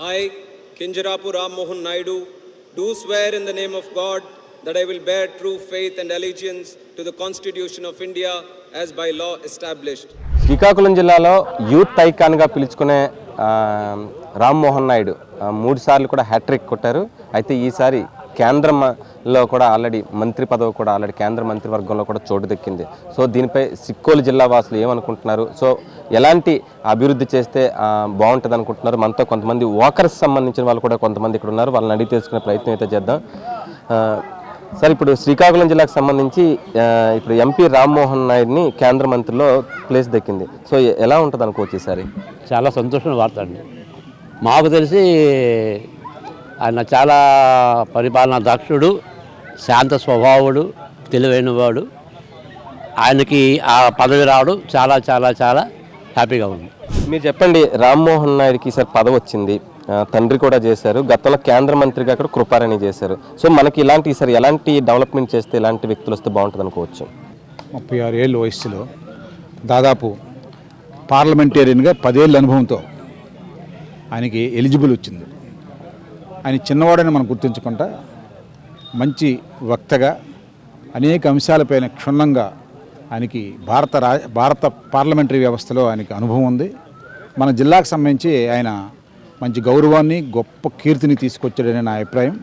I, Kinjarapu Ram Mohan Naidu, do swear in the name of God that I will bear true faith and allegiance to the Constitution of India as by law established. Srikakulam జిల్లాలో youth ఐకాన్గా పిలుచుకునే ఆ, రామ్మోహన్ నాయుడు ఆ, మూడు సార్లు కూడా hat trick కొట్టారు అయితే ఈసారి కేంద్రంలో కూడా ఆల్రెడీ మంత్రి పదవి కూడా ఆల్రెడీ కేంద్ర మంత్రివర్గంలో కూడా చోటు దక్కింది. సో దీనిపై సిక్కోలు జిల్లా వాసులు ఏమనుకుంటున్నారు? సో ఎలాంటి అభివృద్ధి చేస్తే బాగుంటుంది అనుకుంటున్నారు? మనతో కొంతమంది వాకర్స్ సంబంధించిన వాళ్ళు కూడా కొంతమంది ఇక్కడ ఉన్నారు. వాళ్ళని అడిగి తెలుసుకునే ప్రయత్నం అయితే చేద్దాం. సార్ ఇప్పుడు శ్రీకాకుళం జిల్లాకు సంబంధించి ఇప్పుడు ఎంపీ రామ్మోహన్ నాయుడిని కేంద్ర మంత్రిలో ప్లేస్ దక్కింది. సో ఎలా ఉంటుంది అనుకోవచ్చు ఈసారి చాలా సంతోషం వార్త అండి. మాకు తెలిసి ఆయన చాలా పరిపాలనా దక్షుడు శాంత స్వభావుడు తెలివైనవాడు. ఆయనకి ఆ పదవి రావడం చాలా చాలా చాలా హ్యాపీగా ఉంది. మీరు చెప్పండి రామ్మోహన్ నాయుడికి ఈసారి పదవి వచ్చింది. తండ్రి కూడా చేశారు గతంలో కేంద్ర మంత్రిగా కూడా కృపారాణి చేశారు. సో మనకి ఇలాంటి ఈసారి ఎలాంటి డెవలప్మెంట్ చేస్తే ఇలాంటి వ్యక్తులు వస్తే బాగుంటుంది అనుకోవచ్చు? ముప్పై ఆరు ఏళ్ళ వయస్సులో దాదాపు పార్లమెంటేరియన్గా పదేళ్ళ అనుభవంతో ఆయనకి ఎలిజిబుల్ వచ్చింది. ఆయన చిన్నవాడని మనం గుర్తించుకుంటా. మంచి వక్తగా అనేక అంశాలపైన క్షుణ్ణంగా ఆయనకి భారత రా భారత పార్లమెంటరీ వ్యవస్థలో ఆయనకి అనుభవం ఉంది. మన జిల్లాకు సంబంధించి ఆయన మంచి గౌరవాన్ని గొప్ప కీర్తిని తీసుకొచ్చాడని నా అభిప్రాయం.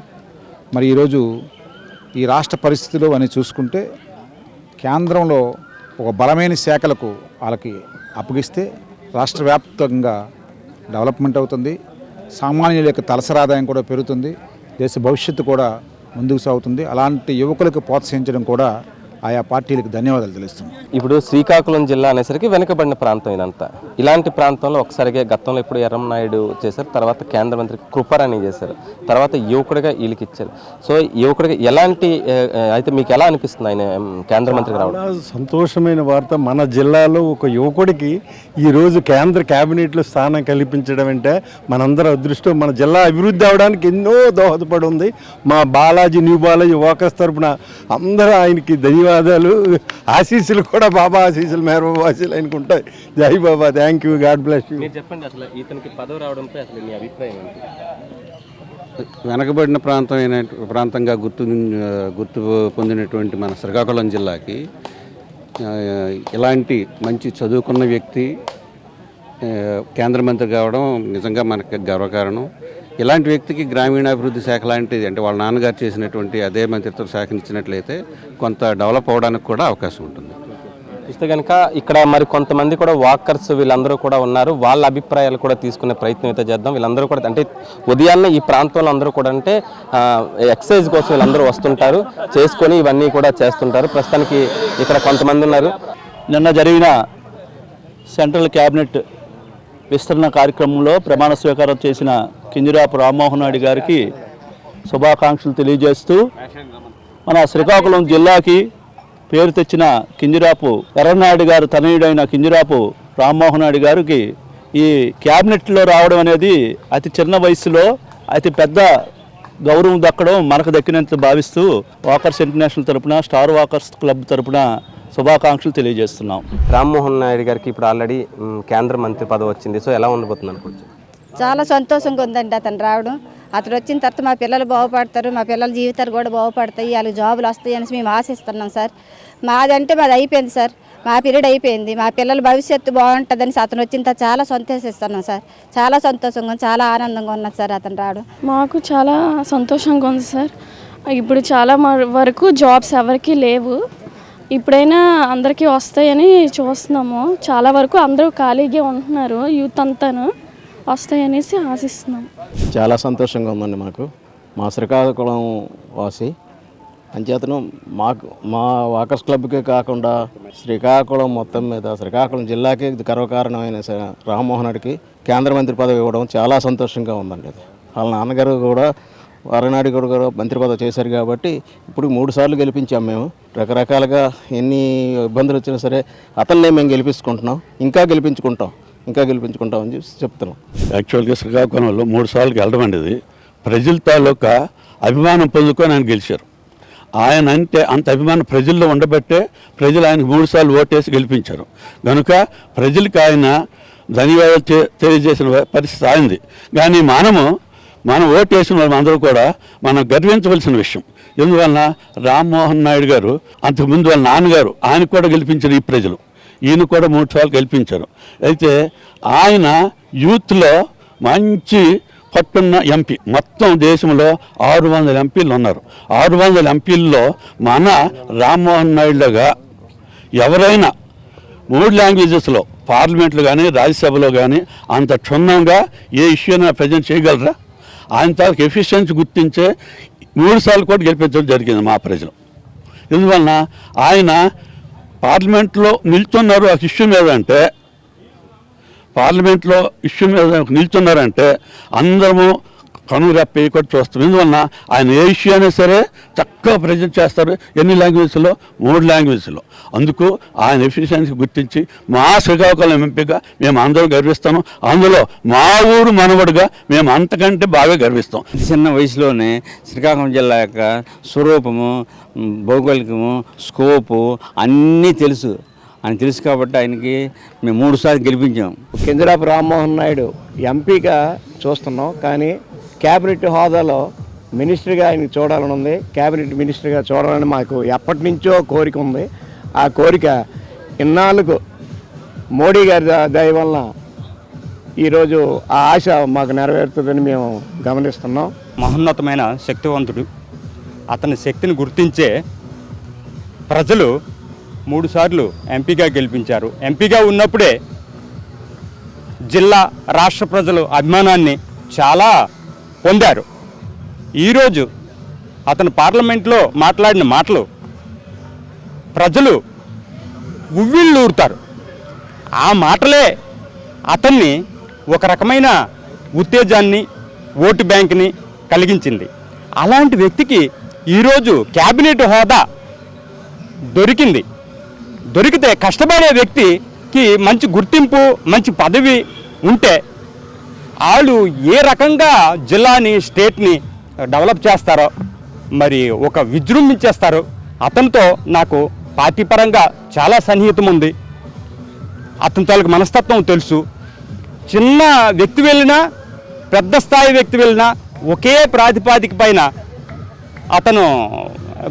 మరి ఈరోజు ఈ రాష్ట్ర పరిస్థితులు అని చూసుకుంటే కేంద్రంలో ఒక బలమైన శాఖలకు వాళ్ళకి అప్పగిస్తే రాష్ట్ర వ్యాప్తంగా డెవలప్మెంట్ అవుతుంది. సామాన్యుల యొక్క తలసరాదాయం కూడా పెరుగుతుంది. దేశ భవిష్యత్తు కూడా ముందుకు సాగుతుంది. అలాంటి యువకులకు ప్రోత్సహించడం కూడా ఆయా పార్టీలకు ధన్యవాదాలు తెలుస్తున్నాం. ఇప్పుడు శ్రీకాకుళం జిల్లా అనేసరికి వెనుకబడిన ప్రాంతం ఇదంతా. ఇలాంటి ప్రాంతంలో ఒకసారిగా గతంలో ఇప్పుడు ఎర్రం నాయుడు చేశారు తర్వాత కేంద్ర మంత్రి కృపారాణి చేశారు తర్వాత యువకుడిగా వీళ్ళకి ఇచ్చారు. సో యువకుడిగా ఎలాంటి అయితే మీకు ఎలా అనిపిస్తుంది ఆయన కేంద్ర మంత్రికి రావడం? సంతోషమైన వార్త. మన జిల్లాలో ఒక యువకుడికి ఈరోజు కేంద్ర కేబినెట్లో స్థానం కల్పించడం అంటే మనందరం అదృష్టం. మన జిల్లా అభివృద్ధి అవడానికి ఎన్నో దోహదపడి ఉంది. మా బాలాజీ న్యూ బాలాజీ వాకర్స్ తరపున అందరూ ఆయనకి ధన్యవాదాలు ఆశీస్సులు కూడా బాబా ఆశీస్సులు మేరబాబు ఆశీస్సులు ఆయనకు ఉంటాయి జై Baba thank you God bless you. మీరు చెప్పండి అసలు ఇతనికి పదవి రావడంపై అసలు మీ అభిప్రాయం ఏంటి? వెనకబడిన ప్రాంతమైన ప్రాంతంగా గుర్తు గుర్తు పొందినటువంటి మన శ్రీకాకుళం జిల్లాకి ఇలాంటి మంచి చదువుకున్న వ్యక్తి కేంద్ర మంత్రి కావడం నిజంగా మనకి గర్వకారణం. ఇలాంటి వ్యక్తికి గ్రామీణాభివృద్ధి శాఖ లాంటిది అంటే వాళ్ళ నాన్నగారు చేసినటువంటి అదే మంత్రిత్వ శాఖను ఇచ్చినట్లయితే కొంత డెవలప్ అవ్వడానికి కూడా అవకాశం ఉంటుంది. చూస్తే కనుక ఇక్కడ మరి కొంతమంది కూడా వాకర్స్ వీళ్ళందరూ కూడా ఉన్నారు. వాళ్ళ అభిప్రాయాలు కూడా తీసుకునే ప్రయత్నం అయితే చేద్దాం. వీళ్ళందరూ కూడా అంటే ఉదయాన్నే ఈ ప్రాంతంలో అందరూ కూడా అంటే ఆ, ఎక్సర్సైజ్ కోసం వీళ్ళందరూ వస్తుంటారు. చేసుకొని ఇవన్నీ కూడా చేస్తుంటారు. ప్రస్తుతానికి ఇక్కడ కొంతమంది ఉన్నారు. నిన్న జరిగిన సెంట్రల్ క్యాబినెట్ విస్తరణ కార్యక్రమంలో ప్రమాణ స్వీకారం చేసిన కింజరాపు రామ్మోహన్ నాయుడు గారికి శుభాకాంక్షలు తెలియజేస్తూ మన శ్రీకాకుళం జిల్లాకి పేరు తెచ్చిన కింజరాపు ఎర్రనాయుడు గారు తనయుడైన కింజరాపు రామ్మోహన్ నాయుడు గారికి ఈ క్యాబినెట్లో రావడం అనేది అతి చిన్న వయసులో అతి పెద్ద గౌరవం దక్కడం మనకు దక్కినంత భావిస్తూ వాకర్స్ ఇంటర్నేషనల్ తరపున స్టార్ వాకర్స్ క్లబ్ తరపున శుభాకాంక్షలు తెలియజేస్తున్నాం. రామ్మోహన్ నాయుడు గారికి ఇప్పుడు ఆల్రెడీ కేంద్ర మంత్రి పదవి వచ్చింది. సో ఎలా ఉండబోతుంది అనుకోవచ్చు చాలా సంతోషంగా ఉందండి అతను రావడం. అతను వచ్చిన తర్వాత మా పిల్లలు బాగుపడతారు మా పిల్లల జీవితాలు కూడా బాగుపడతాయి వాళ్ళకి జాబులు వస్తాయి అనేసి మేము ఆశిస్తున్నాం సార్. మాదంటే మాది అయిపోయింది సార్. మా పీరియడ్ అయిపోయింది. మా పిల్లల భవిష్యత్తు బాగుంటుందని అతను వచ్చిన తర్వాత చాలా సంతోషిస్తున్నాం సార్. చాలా సంతోషంగా ఉంది, చాలా ఆనందంగా ఉన్నది సార్ అతను రావడం. మాకు చాలా సంతోషంగా ఉంది సార్. ఇప్పుడు చాలా వరకు జాబ్స్ ఎవరికి లేవు. ఇప్పుడైనా అందరికీ వస్తాయని చూస్తున్నాము. చాలా వరకు అందరూ ఖాళీగా ఉంటున్నారు యూత్ అంతాను. వస్తాయనేసి ఆశిస్తున్నాం. చాలా సంతోషంగా ఉందండి మాకు. మా శ్రీకాకుళం వాసి. అంచేతను మాకు మా వాకర్స్ క్లబ్కే కాకుండా శ్రీకాకుళం మొత్తం మీద శ్రీకాకుళం జిల్లాకే గర్వకారణమైన రామ్మోహన్ రెడ్డికి కేంద్ర మంత్రి పదవి ఇవ్వడం చాలా సంతోషంగా ఉందండి అది. వాళ్ళ నాన్నగారు కూడా వరనాడు కూడా కూడా మంత్రి పదవి చేశారు కాబట్టి ఇప్పుడు మూడు సార్లు గెలిపించాం మేము. రకరకాలుగా ఎన్ని ఇబ్బందులు వచ్చినా సరే అతన్నే మేము గెలిపించుకుంటున్నాం ఇంకా గెలిపించుకుంటాం. ఇంకా గెలిపించుకుంటామని చెప్పి చెప్తున్నాం. యాక్చువల్గా శ్రీకాకుళంలో మూడు సార్లు గెలడం అనేది ప్రజల తాలూకా అభిమానం పొందుకొని ఆయన గెలిచారు. ఆయన అంటే అంత అభిమానం ప్రజల్లో ఉండబట్టే ప్రజలు ఆయనకు మూడు సార్లు ఓటేసి గెలిపించారు. కనుక ప్రజలకు ఆయన ధన్యవాదాలు తెలియజేసిన పరిస్థితి ఆయింది కానీ మనము మనం ఓటేసిన వేసిన వాళ్ళం అందరూ కూడా మనం గర్వించవలసిన విషయం. ఎందువలన రామ్మోహన్ నాయుడు గారు అంతకుముందు వాళ్ళ నాన్నగారు ఆయన కూడా గెలిపించారు ఈ ప్రజలు. ఈయన కూడా మూడు సార్లు గెలిపించారు. అయితే ఆయన యూత్లో మంచి పట్టున్న ఎంపీ మొత్తం దేశంలో ఆరు వందల ఎంపీలు ఉన్నారు. ఆరు వందల ఎంపీల్లో మన రామ్మోహన్ నాయుడుగా ఎవరైనా మూడు లాంగ్వేజెస్లో పార్లమెంట్లో కానీ రాజ్యసభలో కానీ అంత క్షుణ్ణంగా ఏ ఇష్యూనా ప్రజెంట్ చేయగలరా? ఆయన తాలకు ఎఫిషియన్సీ గుర్తించే మూడు సార్లు కూడా గెలిపించడం జరిగింది మా ప్రజలు. ఎందువలన ఆయన పార్లమెంట్లో నిల్చున్నారు ఆ ఇష్యూ మీద అంటే పార్లమెంట్లో ఇష్యూ మీద నిల్చున్నారంటే అందరము కనురెప్పి కూడా చూస్తాం. ఎందువలన ఆయన ఏ ఇష్యూ అయినా సరే చక్కగా ప్రజెంట్ చేస్తారు. ఎన్ని లాంగ్వేజ్లో? మూడు లాంగ్వేజ్లో. అందుకు ఆయన ఎఫిషియన్సీ గుర్తించి మా శ్రీకాకుళం ఎంపీగా మేము అందరం గర్విస్తాము. అందులో మా ఊరు మనవడుగా మేము అంతకంటే బాగా గర్విస్తాం. చిన్న వయసులోనే శ్రీకాకుళం జిల్లా యొక్క స్వరూపము భౌగోళికము స్కోపు అన్నీ తెలుసు. ఆయన తెలుసు కాబట్టి ఆయనకి మేము మూడు సార్లు గెలిపించాం. కింజరాపు రామ్మోహన్ నాయుడు ఎంపీగా చూస్తున్నాం. కానీ క్యాబినెట్ హోదాలో మినిస్టర్గా ఆయన చూడాలని ఉంది. క్యాబినెట్ మినిస్టర్గా చూడాలని మాకు ఎప్పటి నుంచో కోరిక ఉంది. ఆ కోరిక ఇన్నాళ్ళకు మోడీ గారి దయ వలన ఈరోజు ఆ ఆశ మాకు నెరవేరుతుందని మేము గమనిస్తున్నాం. మహోన్నతమైన శక్తివంతుడు. అతని శక్తిని గుర్తించే ప్రజలు మూడుసార్లు ఎంపీగా గెలిపించారు. ఎంపీగా ఉన్నప్పుడే జిల్లా రాష్ట్ర ప్రజలు అభిమానాన్ని చాలా పొందారు. ఈరోజు అతను పార్లమెంట్లో మాట్లాడిన మాటలు ప్రజలు ఉవ్విళ్ళూరుతారు. ఆ మాటలే అతన్ని ఒక రకమైన ఉత్తేజాన్ని ఓటు బ్యాంక్ని కలిగించింది. అలాంటి వ్యక్తికి ఈరోజు క్యాబినెట్ హోదా దొరికింది. దొరికితే కష్టపడే వ్యక్తికి మంచి గుర్తింపు మంచి పదవి ఉంటే వాళ్ళు ఏ రకంగా జిల్లాని స్టేట్ని డెవలప్ చేస్తారో మరి ఒక విజృంభించేస్తారో అతనితో నాకు పార్టీ పరంగా చాలా సన్నిహితం ఉంది అతని తాలూకు మనస్తత్వం తెలుసు. చిన్న వ్యక్తి వెళ్ళినా పెద్ద స్థాయి వ్యక్తి వెళ్ళినా ఒకే ప్రాతిపాదిక పైన అతను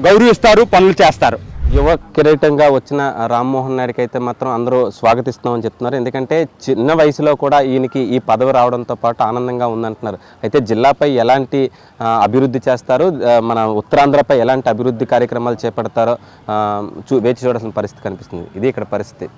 గౌరవిస్తారు పనులు చేస్తారు. యువ కిరీటంగా వచ్చిన రామ్మోహన్ నాయుడికి అయితే మాత్రం అందరూ స్వాగతిస్తున్నామని చెప్తున్నారు. ఎందుకంటే చిన్న వయసులో కూడా ఈయనకి ఈ పదవి రావడంతో పాటు ఆనందంగా ఉందంటున్నారు. అయితే జిల్లాపై ఎలాంటి అభివృద్ధి చేస్తారు? మన ఉత్తరాంధ్రపై ఎలాంటి అభివృద్ధి కార్యక్రమాలు చేపడతారో చూ వేచి చూడాల్సిన పరిస్థితి కనిపిస్తుంది. ఇది ఇక్కడ పరిస్థితి.